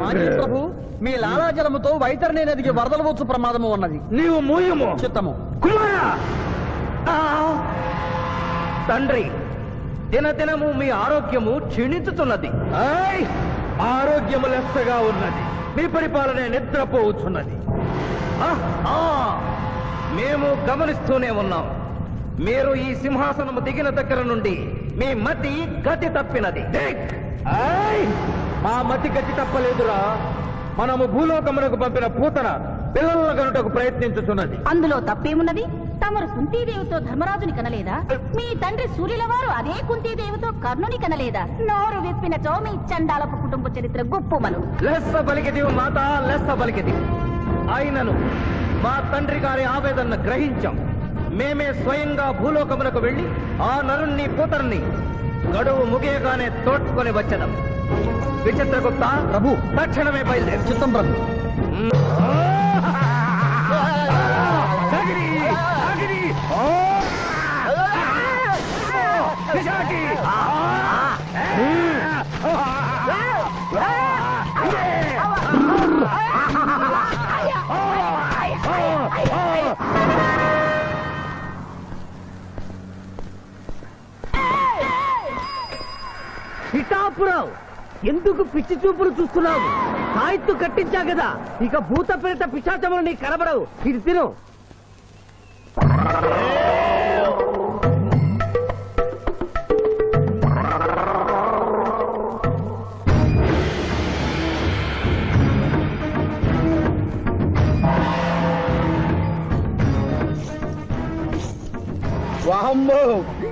మాజీ ప్రభు మీ లాలాజలముతో వైతరణి నదికి వరదలు వచ్చు ప్రమాదము ఉన్నది. నీవు మూయము. చిత్తము. కుమార! తండ్రి దినదినము మీ ఆరోగ్యము క్షీణించుతున్నది! ఆరోగ్యము లెస్సగా ఉన్నది. మీ పరిపాలన నిద్రపోవచ్చున్నది! మేము గమనిస్తూనే ఉన్నాం. మీరు ఈ సింహాసనము దిగిన దగ్గర నుండి మీ మతి గతి తప్పినది. ఆయ్! మా మతి గతి తప్పలేదురా. మనము భూలోకమునకు పంపిన పూతన పిల్లల కనుటకు ప్రయత్నించుతున్నది అందులో తప్పేమున్నది? తమరు కుంతీదేవితో ధర్మరాజుని కనలేదా? మీ తండ్రి సూర్యుల వారు అదే కుంతీదేవితో కర్ణుని కనలేదా? నోరు విప్పిన చౌమి చండాలపు కుటుంబ చరిత్ర గుప్పుమను లెస్స పలికిది మాత లెస్స పలికిది ఆయనను మా తండ్రి గారి ఆవేదన గ్రహించాం. మేమే స్వయంగా భూలోకమునకు వెళ్ళి ఆ నరుణ్ణి కూతుర్ని గడువు ముగియగానే తోడ్కొని వచ్చదం. విచిత్రగుప్త ప్రభు తక్షణమే బయలుదేరు. చిత్తం ప్రభు. అగిరి! అగిరి! ఎందుకు పిచ్చి చూపులు చూస్తున్నావు? సాయిత్తు కట్టించా కదా? ఇక భూత ప్రేత పిశాచములు నీ కనబడవు. ఇది తిను. వామ్మో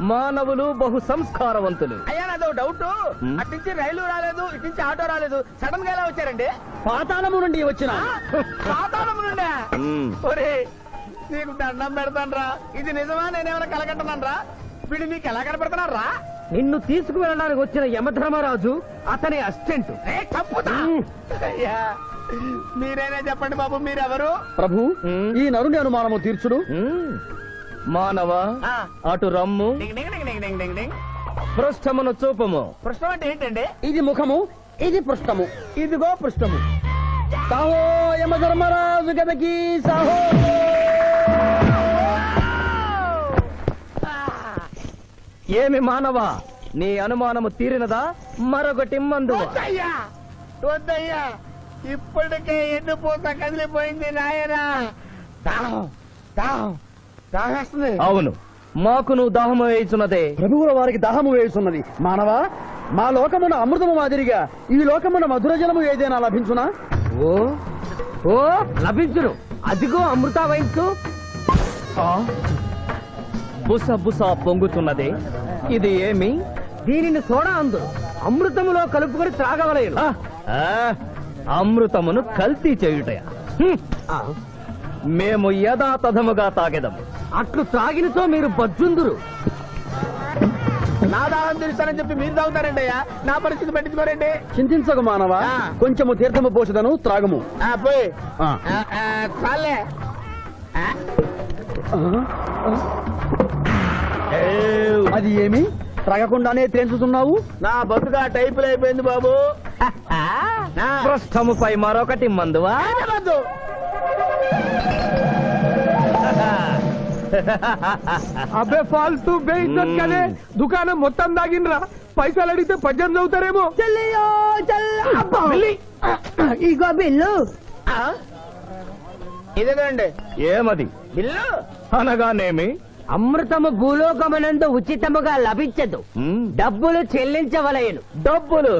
మానవులు బహు సంస్కారవంతులు అయ్యా నాదో డౌట్. హ్మ్. అట్నుంచి రైలు రాలేదు ఇటు నుంచి ఆటో రాలేదు. సడన్గా ఎలా వచ్చారండి? పాతాళము నుండి వచ్చిన. పాతాళం నుండా. ఒరే నీకు దండం పెడతానరా. ఇది నిజమా? నేనేమైనా కలగట్టనరా వీడు నీకు ఎలా కనపడుతున్నారా నిన్ను తీసుకువెళ్ళడానికి వచ్చిన యమధర్మరాజు అతని అసిస్టెంట్. అయ్యా మీరైనా చెప్పండి బాబు మీరెవరు? ప్రభు. ఈ నరుని అనుమానము తీర్చుడు. మానవ. అటు రమ్ము పృష్ఠమును చూపము. ప్రశ్న అంటే ఏంటండి? ఇది ముఖము ఇది పృష్ఠము ఇదిగో పృష్ఠము సాహో యమధర్మరాజు గదకి సాహో. ఏమి మానవ నీ అనుమానము తీరినదా? మరొకటి మందు వద్దయ్యా వద్దయ్యా ఇప్పటికే ఎండిపోత కదిలిపోయింది నాయనా. దాహం దాహం దాహేస్తుంది. అవును. మాకును దాహము వేయుచున్నదే. ప్రభువుల వారికి దాహము వేయుచున్నది. మానవ మా లోకమున అమృతము మాదిరిగా ఈ లోకమున మధుర జలము ఏదైనా లభించునా? ఓ ఓ లభించును. అదిగో అమృత వయస్సు? బుస బుస పొంగుతున్నదే. ఇది ఏమి? దీనిని సోడా అందు. అమృతములో కలుపుకొని ఆ, అమృతమును కల్తీ చేయుటయ. మేము యథాతథముగా తాగెదము. అట్లు త్రాగినతో మీరు బజ్జుందురు. నా దాహం తీరుస్తానని చెప్పి మీరు తాగుతారండి అయ్యా. నా పరిస్థితి పట్టించుకోరండి. చింతించకు మానవ? ఆ. కొంచెము తీర్థము పోషదను త్రాగము. ఆ, పోయి. ఆ. ఆ, ఆ, చాలే. ఆ, అది ఏమి? త్రాగకుండానే తేల్చుతున్నావు నా బతుక టైపులు అయిపోయింది బాబు. నా పృష్ఠముపై మరొకటి మందువా? వద్దు. అబ్బే ఫాల్తూ బేయిజ్జత్ కదే. దుకాణం మొత్తం దాగిండ్రా. పైసలు అడిగితే పద్దెనిమిది అవుతారేమో ఇగో బిల్లు? ఇదేనండి ఏమది? బిల్లు? అనగానేమి? అమృతము భూలోకమనందు ఉచితముగా లభించదు. డబ్బులు చెల్లించవలయను డబ్బులు?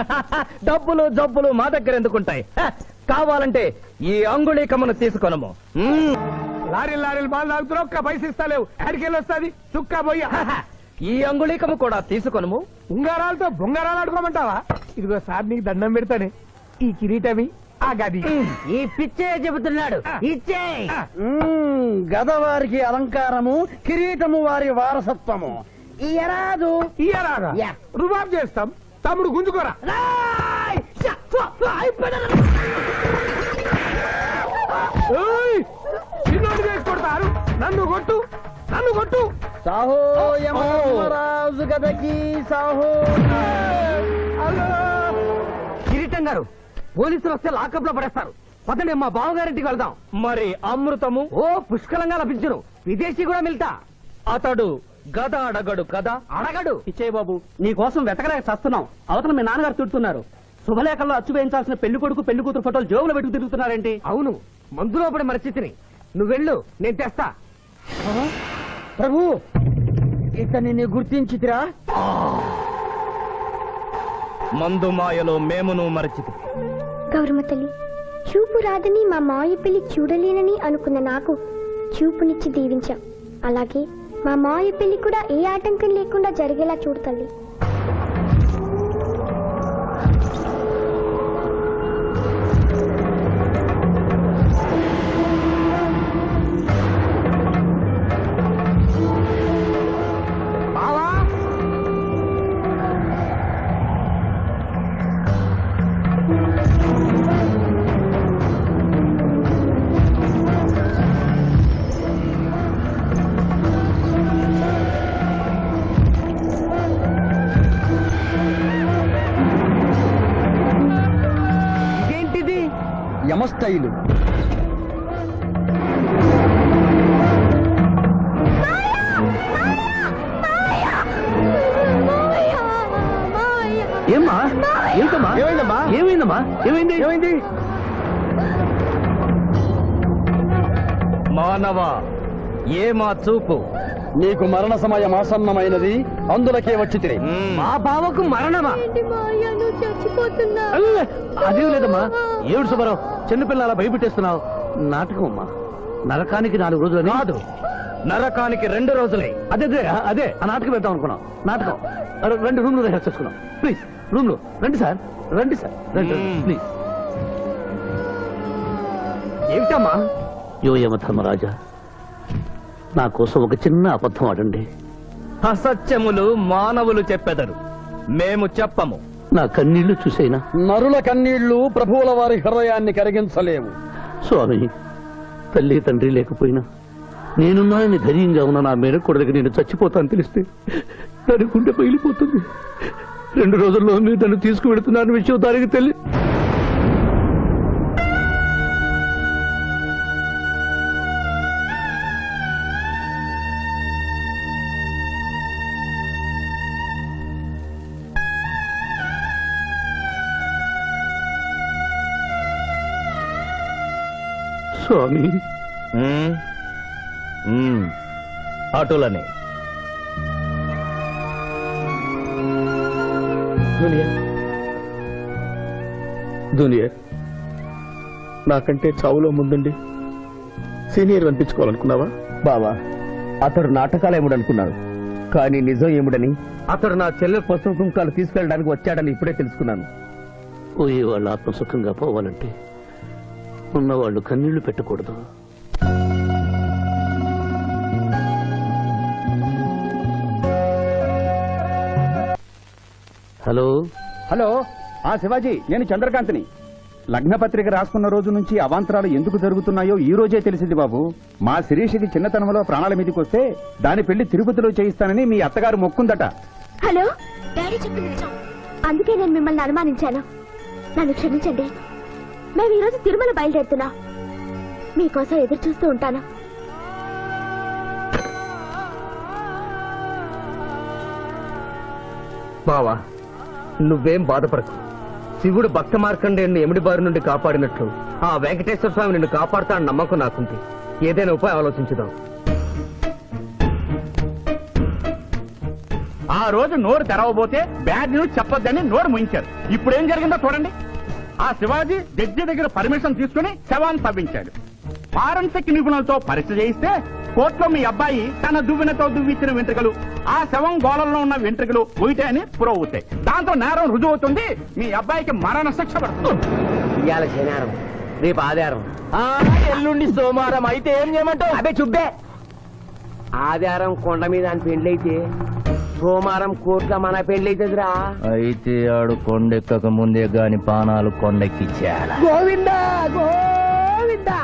డబ్బులు జబ్బులు మా దగ్గర ఎందుకుంటాయి? కావాలంటే ఈ అంగుళీకమును తీసుకొనము. లారీలు లారీలు బాల్ తాగుతున్నావు ఒక్క పైసలు ఇస్తలేవు ఎక్కడికి వస్తుంది? చుక్క పోయి ఈ అంగుళీకము కూడా తీసుకొనము. ఉంగరాలతో బొంగరాలు ఆడుకోమంటావా? ఇదిగో సార్ నీకు దండం పెడతానే. ఈ కిరీటమి ఆ గది. ఈ పిచ్చే చెబుతున్నాడు. ఇచ్చే. గదవారికి అలంకారము కిరీటము వారి వారసత్వము. ఇయ్యరాగా యా. రుబాబ్ చేస్తాం. తమ్ముడు గుంజుకోరా. ఏయ్! నన్ను కొట్టు నన్ను కొట్టు. సాహో యమధర్మరాజు గదకి సాహో. కిరీటం గారు పోలీసులు వస్తే లాకప్లో పడేస్తారు. పదండి మా బావగారింటికి వెళ్దాం. మరి అమృతము? ఓ పుష్కలంగా లభించును. విదేశీ కూడా మిల్తా. అతడు గద అడగడు కదా? అడగడు. ఇచ్చే బాబు నీ కోసం వెతకలేక చస్తున్నాం. అవతల మీ నాన్నగారు తిడుతున్నారు. శుభలేఖల్లో అచ్చు వేయించాల్సిన పెళ్ళి కొడుకు పెళ్ళి కూతురు ఫోటోలు జోబులు పెట్టుకు తిరుగుతున్నారేంటి? అవును. మందులో పడి మరచితిని. నువ్వెళ్ళు నేను తెస్తా. ప్రభు ఇతన్ని నీ గుర్తించితిరా? మందు మాయలో మేమును మరచితి గౌరమ్మ తల్లి చూపు రాదని మా మాయ పెళ్ళి చూడలేనని అనుకున్న నాకు చూపునిచ్చి దీవించాం. అలాగే మా మాయ పెళ్ళి కూడా ఏ ఆటంకం లేకుండా జరిగేలా చూడు ఏమైందమ్మా? ఏమైంది? ఏమైంది? మానవ ఏ మా చూపు? నీకు మరణ సమయం ఆసన్నమైనది అందులకే వచ్చి మ్మ్. మా బావకు మరణమా? అదేం లేదమ్మా. ఏడు సుబ్బారావు చిన్నపిల్లల భయపెట్టేస్తున్నావు? నాటకం అమ్మా. నరకానికి నాలుగు రోజులు కాదు. నరకానికి రెండు రోజులే. అదే అదే ఆ నాటకం పెడతాం అనుకున్నాం. నాటకం. రెండు రూమ్లో రిహార్స్ చేసుకున్నాం. ప్లీజ్ రూమ్లో. రండి సార్. రండి సార్. రండి. ప్లీజ్. ఏమిటమ్మా? యోయమ ధర్మరాజా నా కోసం ఒక చిన్న అబద్ధం ఆడండి. అసత్యములు మానవులు చెప్పెదరు. మేము చెప్పము. నా కన్నీళ్ళు చూసేనా? నరుల కన్నీళ్ళు ప్రభువుల వారి హృదయాన్ని కరిగించలేవు. స్వామి తల్లి తండ్రి లేకపోయినా నేనున్నానని ధైర్యంగా ఉన్న నా మేనకొడలికి నేను చచ్చిపోతాను తెలిస్తే దాని గుండె పగిలిపోతుంది. రెండు రోజుల్లో మీరు నన్ను తీసుకువెడుతున్నారని విషయం దానికి తెలియ స్వామి. ఆటోలనే. దునియా దునియా నాకంటే చావులో ముందుండి సీనియర్ అనిపించుకోవాలనుకున్నావా? బావా అతడు నాటకాలు ఏముడు అనుకున్నాడు? కానీ నిజం ఏముడని? అతడు నా చెల్లె పసుపు కుంకాలు తీసుకెళ్ళడానికి వచ్చాడని ఇప్పుడే తెలుసుకున్నాను. పోయే వాళ్ళు ఆత్మసుఖంగా పోవాలంటే ఉన్నవాళ్ళు కన్నీళ్ళు పెట్టకూడదు. హలో? హలో ఆ శివాజీ నేను చంద్రకాంత్ని. లగ్న పత్రిక రాసుకున్న రోజు నుంచి అవాంతరాలు ఎందుకు జరుగుతున్నాయో ఈ రోజే తెలిసింది బాబు. మా శిరీషకి చిన్నతనంలో ప్రాణాల మీదకి వస్తే దాని పెళ్ళి తిరుపతిలో చేయిస్తానని మీ అత్తగారు మొక్కుందట. హలో డాడీ చెప్పింది నిజం. అందుకే నేను మిమ్మల్ని అనుమానించాను. నన్ను క్షమించండి. మేము ఈరోజు తిరుమల బయలుదేరుతున్నా. మీకోసం ఎదురు చూస్తూ ఉంటాను. బావా నువ్వేం బాధపడకు. శివుడు భక్త మార్కండేయుని ఎమిడి బారి నుండి కాపాడినట్లు ఆ వెంకటేశ్వర స్వామి నిన్ను కాపాడుతాడని నమ్మకం నాకుంది. ఏదైనా ఉపాయం ఆలోచించుదాం. ఆ రోజు నోరు తెరవబోతే బ్యాడ్ న్యూస్ చెప్పొద్దని నోరు ముయించారు. ఇప్పుడు ఏం జరిగిందో చూడండి. ఆ శివాజీ జడ్జి దగ్గర పర్మిషన్ తీసుకుని శవాన్ని తవ్వించాడు. ఫారెన్సిక్ నిపుణులతో పరీక్ష చేయిస్తే కోర్టులో మీ అబ్బాయి తన దువ్వెనతో దువ్విచ్చిన వెంట్రుకలు. ఆ శవం గోళంలో ఉన్న వెంట్రుకలు ఒకటే అని ప్రూవ్ అవుతాయి దాంతో నేరం రుజువు అవుతుంది. మీ అబ్బాయికి మరణ శిక్ష పడుతుంది. ఇవాళ శనివారం రేపు ఆధారం ఎల్లుండి సోమవారం. అయితే ఏం చేయమంటావు? అదే చుబ్బే. ఆధారం కొండ మీద అని పెండ్లైతే సోమవారం కోట్ల మన పెండ్లైతుందిరా అయితే ఆడు కొండెక్కక ముందే గాని పానాలు కొండెక్కిచ్చేయాల? గోవిందా గోవిందా.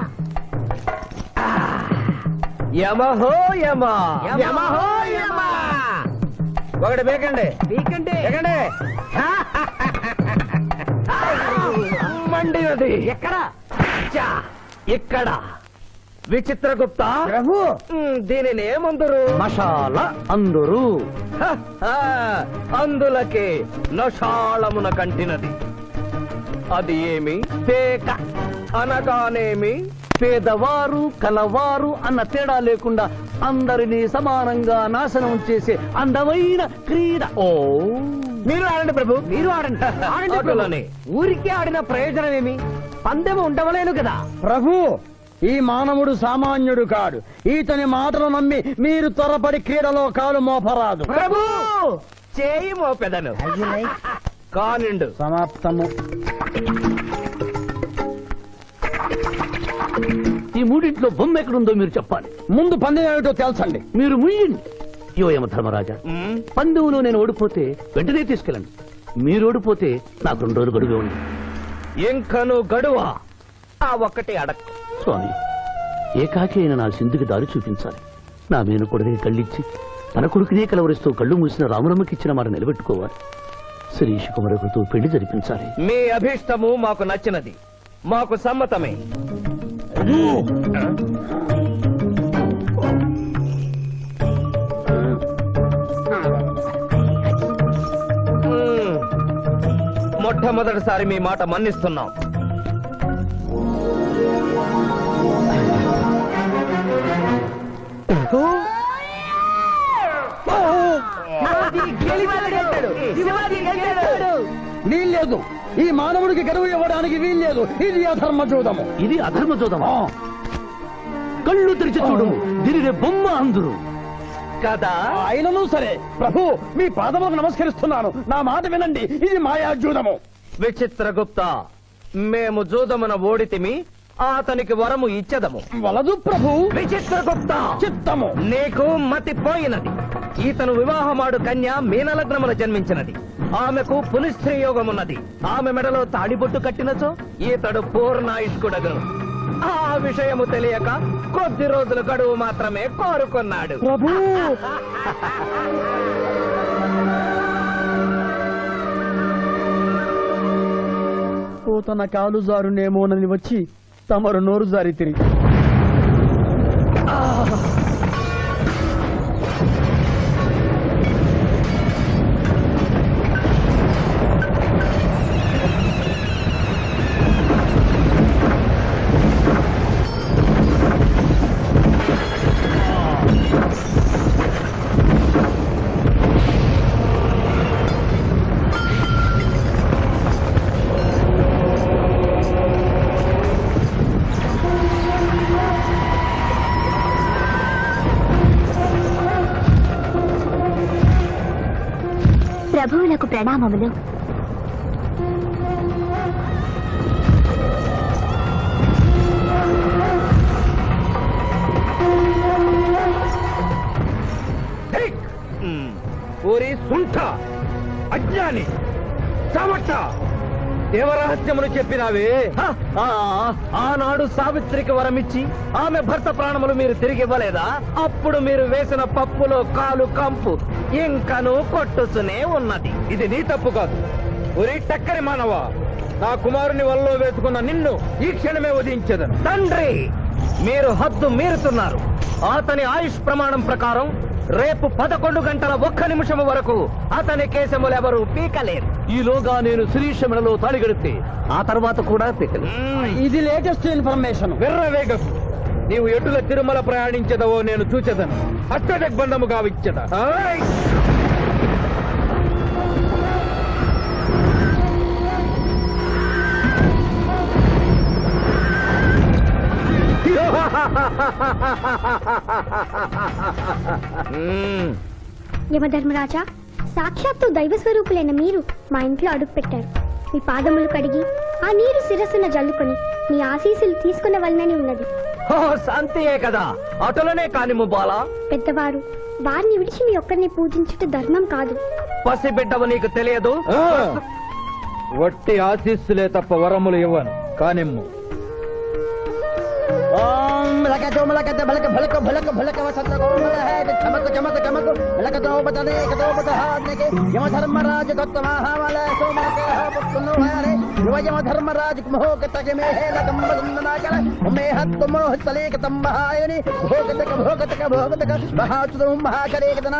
యమహో యమ. యమహో యమ. ఒకటి బేకండి. బీకండి. బేకండి. మండినది ఎక్కడ? చా, ఇక్కడ. విచిత్రగుప్త. ప్రభు దీనిని ఏమందరు మషాల అందరూ. హ, హ, అందులకే నషాళమున కంటినది. అది ఏమి? పేక అనగానేమి? పేదవారు కలవారు అన్న తేడా లేకుండా అందరినీ సమానంగా నాశనం చేసే అందమైన క్రీడ. ఓ. మీరు ఆడండి ప్రభు మీరు ఆడండి. ఊరికే ఆడిన ప్రయోజనం ఏమి పందెం ఉండవలేను కదా. ప్రభు ఈ మానవుడు సామాన్యుడు కాడు. ఈతని మాటలు నమ్మి మీరు త్వరపడి క్రీడలో కాలు మోపరాదు. ప్రభు! చేయి మోపెదను. కానిండు. సమాప్తము. ఈ మూడింట్లో బొమ్మ ఎక్కడుందో మీరు చెప్పాలి. ముందు పందెం ఏమిటో తెలుసండి మీరు ముయ్యండి. యోయమ ధర్మరాజా పందెంలో నేను ఓడిపోతే వెంటనే తీసుకెళ్ళండి. మీరు ఓడిపోతే నాకు రెండు రోజులు గడువే ఉంది ఇంకను గడువా. ఆ ఒక్కటి అడక్ స్వామి ఏకాకి అయిన నా సింధుకి దారి చూపించాలి. నా మేను కొడుకుని కళ్ళిచ్చి తన కొడుకునే కలవరిస్తూ కళ్ళు మూసిన రామరమ్మకి ఇచ్చిన మాట నిలబెట్టుకోవాలి. శిరీష్ కుమరకుతో పెళ్ళి జరిపించాలి. మీ అభీష్టము మాకు నచ్చినది. మాకు సమ్మతమే. మ్మ్. మొట్టమొదటిసారి మీ మాట మన్నిస్తున్నాం. వీల్లేదు. ఈ మానవుడికి గడువు ఇవ్వడానికి వీల్లేదు. ఇది అధర్మ చూడము ఇది అధర్మ జోదమా కళ్ళు తెరిచి చూడము దీనిని బొమ్మ అందురు కదా? అయినను సరే. ప్రభు మీ పాదములకు నమస్కరిస్తున్నాను. నా మాట వినండి. ఇది మాయా జూదము విచిత్రగుప్త మేము జూదమున ఓడితిమి అతనికి వరము ఇచ్చదము. వలదు ప్రభు. విచిత్రగుప్త. చిత్తము. నీకు మతి పోయినది. ఈతను వివాహమాడు కన్య మీనలగ్నమున జన్మించినది. ఆమెకు పునిస్త్రీ యోగమున్నది. ఆమె మెడలో తాడిబొట్టు కట్టినచో ఈతడు పూర్ణాయుష్కుడగను. ఆ విషయము తెలియక కొద్ది రోజుల గడువు మాత్రమే కోరుకున్నాడు. ప్రభు. తన కాలు జారునేమోనని వచ్చి తమరు నోరు జారి తిరిగి. ప్రణామములు. ఊరి సుంఠ అజ్ఞాని సమర్థ. దేవరహస్యమును చెప్పినావే. ఆనాడు సావిత్రికి వరమిచ్చి ఆమె భర్త ప్రాణములు మీరు తిరిగి ఇవ్వలేదా? అప్పుడు మీరు వేసిన పప్పులో కాలు కంపు ఇంకను కొట్టుసునే ఉన్నది. ఇది నీ తప్పు కాదు. ఒరి టక్కరి మానవ నా కుమారుని వల్లో వేసుకున్న నిన్ను ఈ క్షణమే వధించదను. తండ్రి మీరు హద్దు మీరుతున్నారు. అతని ఆయుష్ ప్రమాణం ప్రకారం రేపు పదకొండు గంటల ఒక్క నిమిషం వరకు అతని కేశములెవరూ పీకలేరు. ఈలోగా నేను శిరీష మెడలో తాళిగడితే ఆ తర్వాత కూడా పిక్కలు ఇది లేటెస్ట్ ఇన్ఫర్మేషన్. వెర్రవేగం నీవు ఎటుల తిరుమల ప్రయాణించదవో నేను చూచెదను. అష్టదిగ్బంధము గావిచ్చద యమధర్మరాజా సాక్షాత్తు దైవ స్వరూపులైన మీరు మా ఇంట్లో అడుగు పెట్టారు. మీ పాదములు కడిగి ఆ నీరు శిరస్సున జల్లుకొని మీ ఆశీస్సులు తీసుకున్న వలనని ఉన్నది. ఓ శాంతియే కదా. అటులనే కానిము బాలా. పెద్దవారు వారిని విడిచి మీ ఒక్కరిని పూజించుట ధర్మం కాదు. పసిబిడ్డవు నీకు తెలియదు? ఆ, వట్టి ఆశీస్సులే తప్ప వరములు ఇవ్వను. కానిమ్ము. भड़क जो मला कहते भड़क भड़क भड़क भड़क वसंत को मला है। चमक चमक चमक भड़क दो बता दे एक दो बता हाथ ने यम धर्म राज दत्त महावाला सो मला మే హత్ మోహ తలేక తంబహాయని భోగతక భోగతక భోగతక మహాచుదం మహాకరే కదన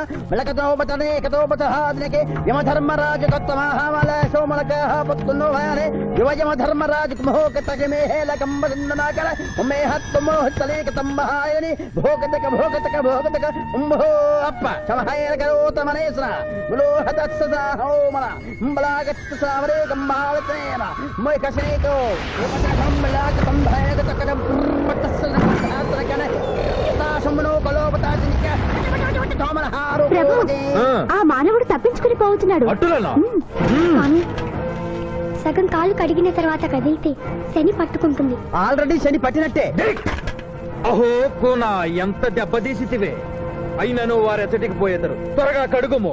యమ ధర్మరాజ గౌతమహామల సోమక పుత్తును హరే యువ యమ ధర్మరాజ భోగతక భోగతక భోగతక ఉంభో అప్ప సమహేలకరోతమనేసన కరోత మనేశ్వర హోమల అంబలాగత్త సావరే గంబావతేన మై కసేతో అంబలాగ సంభాయక తకడ పట్టసన కన తాశమునో కలోపతాజినిక తోమల హారు ప్రభు ఆ మానవుడు తప్పించుకుని పోతున్నాడు సగం కాలు కడిగిన తర్వాత కదిలితే శని పట్టుకుంటుంది. ఆల్రెడీ శని పట్టినట్టే. అహో కూన ఎంత దెబ్బతీసితివే. అయినను వారెచ్చటికి పోయేదరు. త్వరగా కడుగుము.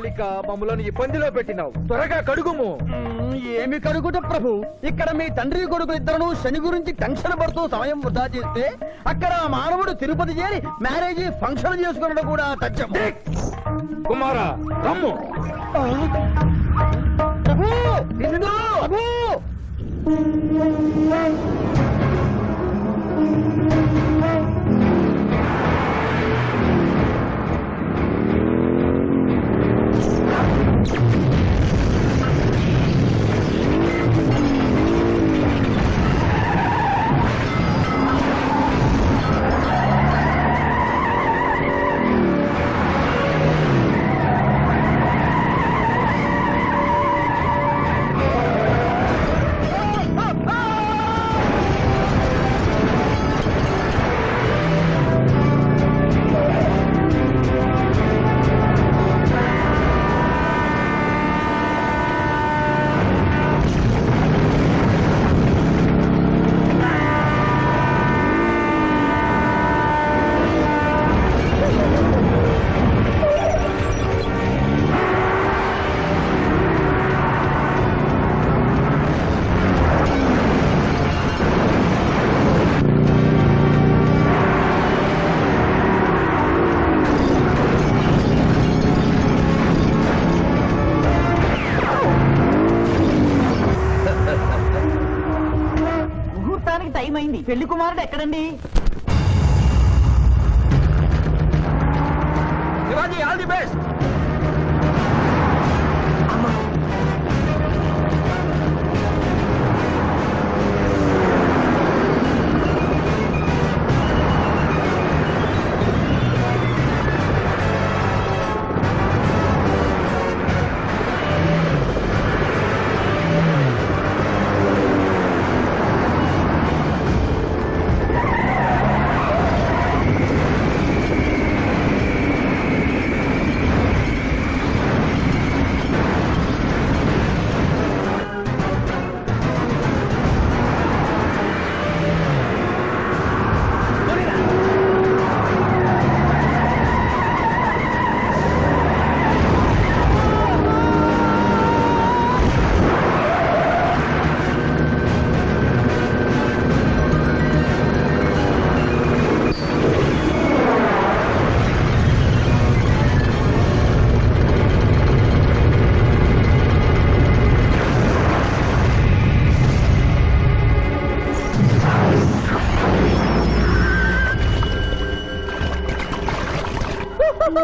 బాలిక మమ్మలను ఇబ్బందిలో పెట్టినావు. త్వరగా కడుగుము. ఏమి కనుగుట ప్రభు? ఇక్కడ మీ తండ్రి కొడుకు ఇద్దరు శని గురించి టెన్షన్ పడుతూ సమయం వృధా చేస్తే అక్కడ మానవుడు తిరుపతి చేరి మ్యారేజ్ ఫంక్షన్ చేసుకున్నట్టు కూడా తథ్యం కుమారా రమ్ము. ప్రభు! ప్రభు! Thank you. అయింది పెళ్ళి కుమారుడు ఎక్కడండి? Shivaji all the best!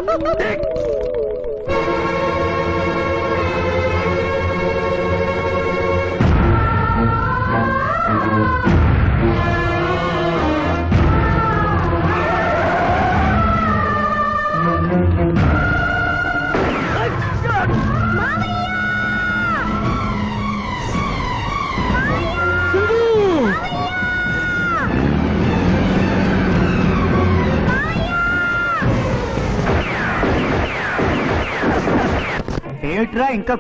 Dick!